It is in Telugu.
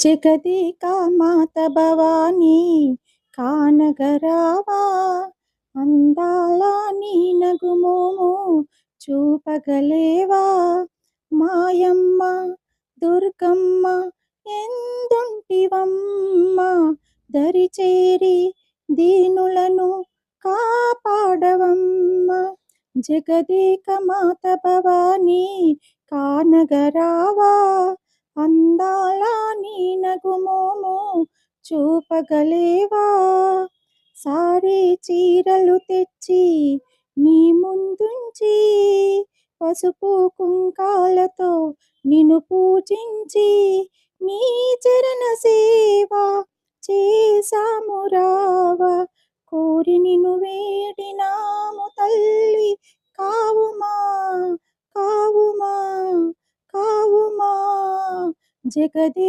జగదేక మాత భవానీ కానగరావా అందాల నీ నగుమోము చూపగలేవా? మాయమ్మ దుర్గమ్మ ఎందుంటివమ్మ? దరిచేరి దీనులను కాపాడవమ్మ. జగదేక మాత భవానీ కానగరావా చూపగలేవా? సారే చీరలు తెచ్చి నీ ముందుంచి పసుపు కుంకాలతో నిన్ను పూజించి నీ చరణ సేవ చేసాము రావ. కోరి నిన్ను వేడినాము తల్లి కావుమా కావుమా కావుమా. జగదే